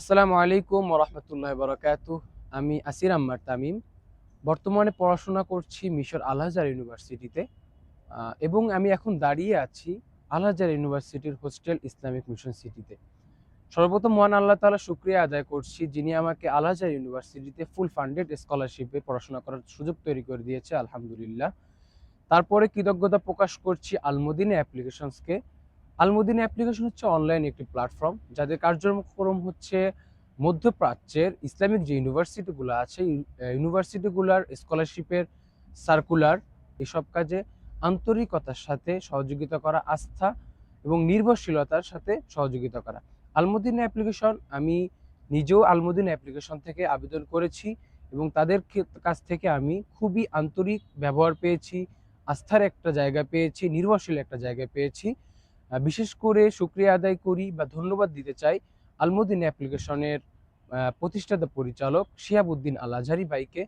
আসসালামু আলাইকুম রহমতুল্লাহ বরকাত। আমি আসির আম্মার তামিম। বর্তমানে পড়াশোনা করছি মিশর আলহাজার ইউনিভার্সিটিতে এবং আমি এখন দাঁড়িয়ে আছি আলহাজার ইউনিভার্সিটির হোস্টেল ইসলামিক মিশন সিটিতে। সর্বপ্রথম মহান আল্লাহ তাআলা শুক্রিয়া আদায় করছি যিনি আমাকে আলহাজার ইউনিভার্সিটিতে ফুল ফান্ডেড স্কলারশিপে পড়াশোনা করার সুযোগ তৈরি করে দিয়েছে, আলহামদুলিল্লাহ। তারপরে কৃতজ্ঞতা প্রকাশ করছি আলমদিনে অ্যাপ্লিকেশনসকে। আলমদিনা অ্যাপ্লিকেশন হচ্ছে অনলাইন একটি প্ল্যাটফর্ম যাদের কার্যক্রম হচ্ছে মধ্যপ্রাচ্যের ইসলামিক যে ইউনিভার্সিটিগুলো আছে ইউনিভার্সিটিগুলোর স্কলারশিপের সার্কুলার এসব কাজে আন্তরিকতার সাথে সহযোগিতা করা, আস্থা এবং নির্ভরশীলতার সাথে সহযোগিতা করা। আলমদিনা অ্যাপ্লিকেশন আমি নিজেও আলমদিনা অ্যাপ্লিকেশন থেকে আবেদন করেছি এবং তাদের কাছ থেকে আমি খুবই আন্তরিক ব্যবহার পেয়েছি, আস্থার একটা জায়গা পেয়েছি, নির্ভরশীল একটা জায়গা পেয়েছি। বিশেষ করে শুক্রিয়া আদায় করি বা ধন্যবাদ দিতে চাই আলমদিন অ্যাপ্লিকেশনের প্রতিষ্ঠাতা পরিচালক শিহাবুদ্দিন আল আজহারি ভাইকে,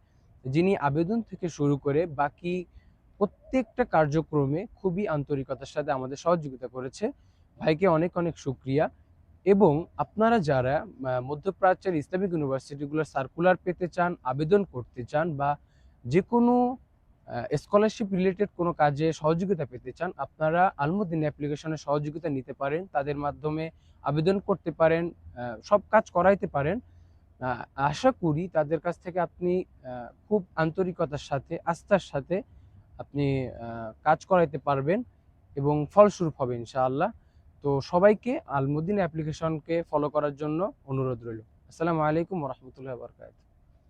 যিনি আবেদন থেকে শুরু করে বাকি প্রত্যেকটা কার্যক্রমে খুবই আন্তরিকতার সাথে আমাদের সহযোগিতা করেছে। ভাইকে অনেক অনেক শুক্রিয়া এবং আপনারা যারা মধ্যপ্রাচ্যের ইসলামিক ইউনিভার্সিটিগুলোর সার্কুলার পেতে চান, আবেদন করতে চান বা যে কোনো স্কলারশিপ রিলেটেড কোনো কাজে সহযোগিতা পেতে চান, আপনারা আলমুদ্দিন অ্যাপ্লিকেশনে সহযোগিতা নিতে পারেন, তাদের মাধ্যমে আবেদন করতে পারেন সব কাজ করাইতে পারেন। আশা করি তাদের কাছ থেকে আপনি খুব আন্তরিকতার সাথে, আস্থার সাথে আপনি কাজ করাইতে পারবেন এবং ফলস্বরূপ হবে ইনশাআল্লাহ। তো সবাইকে আলমুদ্দিন অ্যাপ্লিকেশনকে ফলো করার জন্য অনুরোধ রইল। আসসালামু আলাইকুম রহমতুল্লাহ বরকাত